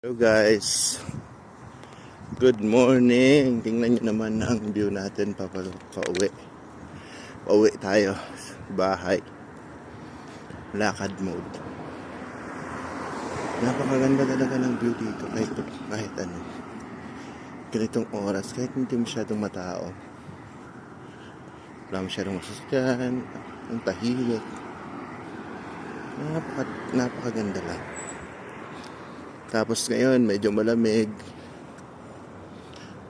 Hello guys. Good morning. Tingnan nyo naman ang view natin pa pa uwi. Pauwi tayo sa bahay. Lakad mode. Napakaganda talaga ng view dito kahit, kahit ano. Ganitong oras, kahit hindi masyadong matao. Wala masyadong masasakyan. Ang tahimik. Napaka, napakaganda lang. Tapos ngayon, medyo malamig.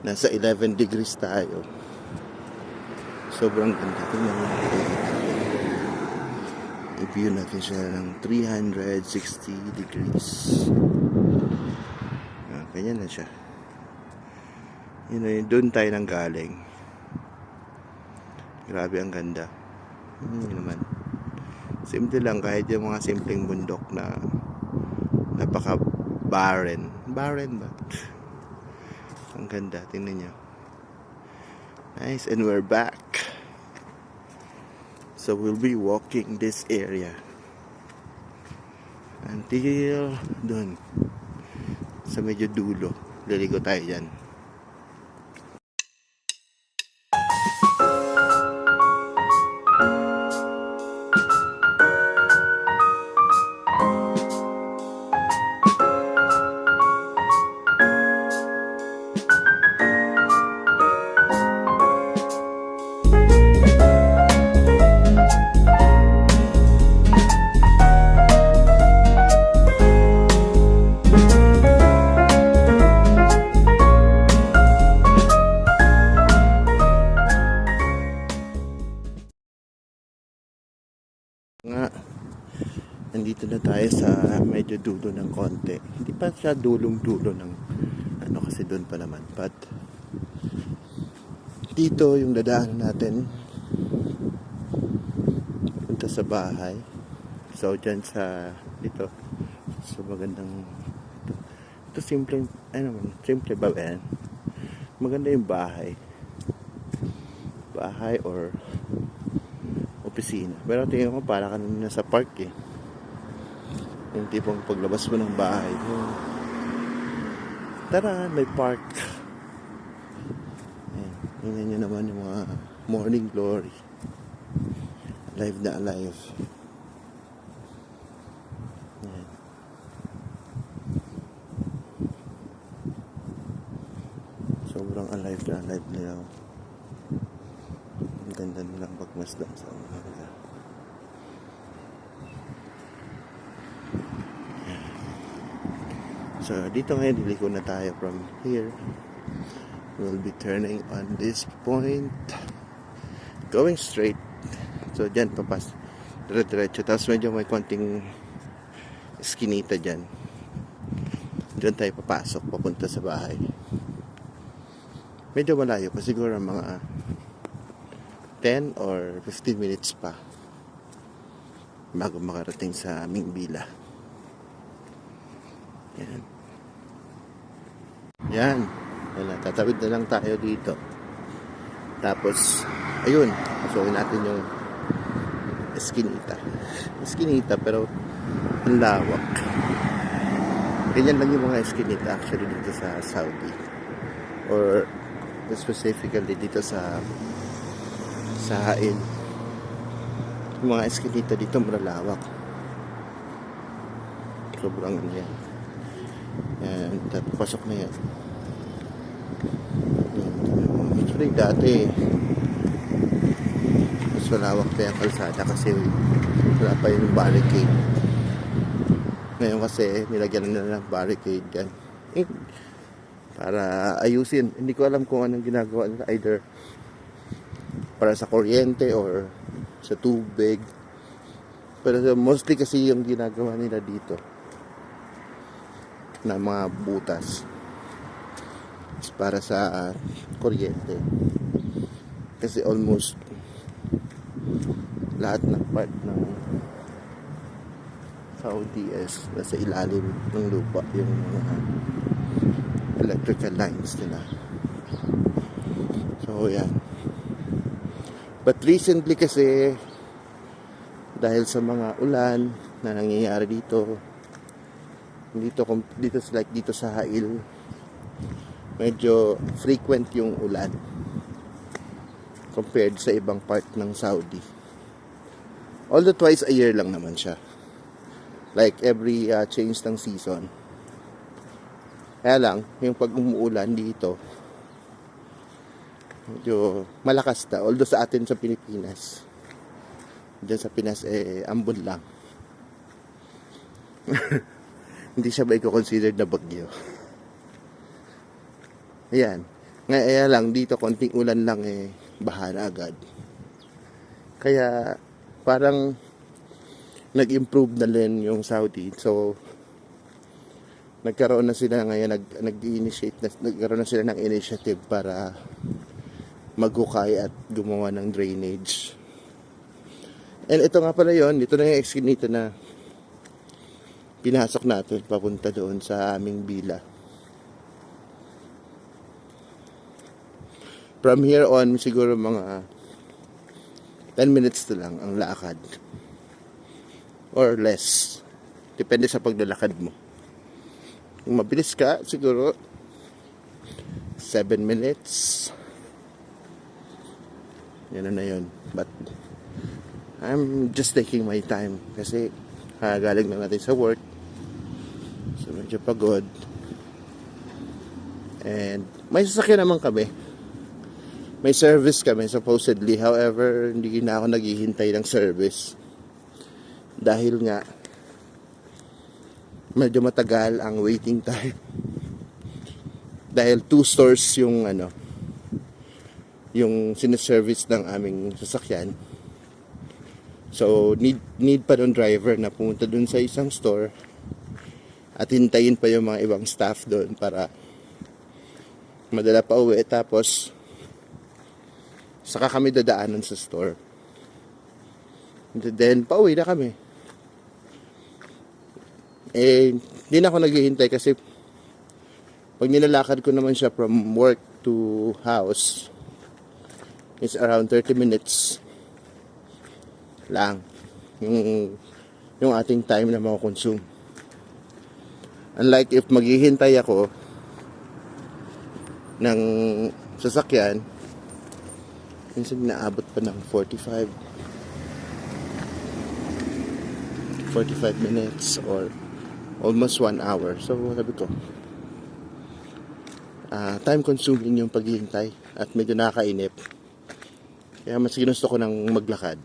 Nasa 11 degrees tayo. Sobrang ganda. Tingnan mo. I-view natin siya ng 360 degrees. Ah, ganyan na siya. Yun yun. Doon tayo nang galing. Grabe ang ganda. Hmm, yun naman. Simple lang kahit yung mga simpleng bundok na napaka barren. Barren ba? Ang ganda, tingnan nyo. Nice, and we're back. So we'll be walking this area until dun sa medyo dulo. Liligo tayo dyan. Na tayo sa medyo dulo ng konti. Hindi pa siya dulong dulo ng ano kasi doon pa naman. But dito yung dadaanan natin. Punta sa bahay. So dyan sa dito. Sa magandang ito, ito simple ano man simple ba yan maganda yung bahay. Bahay or opisina. Pero tingin ko para ka na sa park eh. Yung tipong paglabas mo ng bahay. Yung, tara, may park. Ayan, tingnan nyo naman yung mga morning glory. Alive na alive. Ayan. Sobrang alive na alive nila. Ang ganda nilang pagmasdan sa umaga. So, dito ngayon, liliko na tayo from here. We'll be turning on this point. Going straight. So, dyan, papas. Dire-diretso. Tapos medyo may konting skinita dyan. Diyan tayo papasok, papunta sa bahay. Medyo malayo pa siguro mga 10 or 15 minutes pa bago makarating sa aming bila. Yan. Yan. Wala, tatawid na lang tayo dito. Tapos, ayun, pasukin natin yung eskinita. Eskinita, pero ang lawak. Ganyan lang yung mga eskinita actually dito sa Saudi. Or specifically dito sa sa hain. Yung mga eskinita dito malalawak. Sobrang ano yan. Pasok na yan. Actually, dati mas malawak pa yung kalsada kasi wala pa yung barricade. Ngayon kasi nilagyan na ng barricade yan. Eh, para ayusin. Hindi ko alam kung anong ginagawa nila. Either para sa kuryente or sa tubig. Pero mostly kasi yung ginagawa nila dito na mga butas para sa uh, kuryente. Kasi almost lahat ng part ng Saudi is nasa ilalim ng lupa yung mga electrical lines nila. So, yan. But recently kasi dahil sa mga ulan na nangyayari dito Dito, dito like dito sa Hail, medyo frequent yung ulan compared sa ibang part ng Saudi. Although twice a year lang naman siya. Like every uh, change ng season. Kaya lang, yung pag umuulan dito, medyo malakas na. Although sa atin sa Pilipinas, dyan sa Pinas, eh, ambon lang. Hindi siya ba i-consider na bagyo? Ayan. Ngayon lang, dito konting ulan lang eh, baha agad. Kaya, parang nag-improve na rin yung Saudi. So, nagkaroon na sila ngayon, nag, nag-initiate na, nagkaroon na sila ng initiative para maghukay at gumawa ng drainage. And ito nga pala yon ito na yung eskinita na pinasok natin papunta doon sa aming bila. From here on, siguro mga 10 minutes na lang ang lakad. Or less. Depende sa paglalakad mo. Kung mabilis ka, siguro 7 minutes. Yan na yun. But I'm just taking my time kasi ah, galing na natin sa work. So medyo pagod. And may sasakyan naman kami. May service kami supposedly. However, hindi na ako naghihintay ng service. Dahil nga medyo matagal ang waiting time. Dahil two stores yung ano yung sinaservice ng aming sasakyan. So, need, need pa ng driver na pumunta dun sa isang store at hintayin pa yung mga ibang staff doon para madala pa uwi. Tapos, saka kami dadaanan sa store. And then, pauwi na kami. Eh, hindi na ako naghihintay kasi pag nilalakad ko naman siya from work to house, is around 30 minutes lang yung yung ating time na mako-consume. Unlike if maghihintay ako ng sasakyan, minsan naabot pa ng 45 45 minutes or almost 1 hour. So, sabi ko, ah, time consuming yung paghihintay at medyo nakakainip. Kaya mas ginusto ko ng maglakad.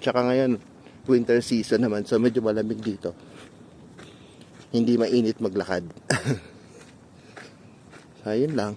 Tsaka ngayon, winter season naman, so medyo malamig dito. Hindi mainit maglakad. so, ayun lang.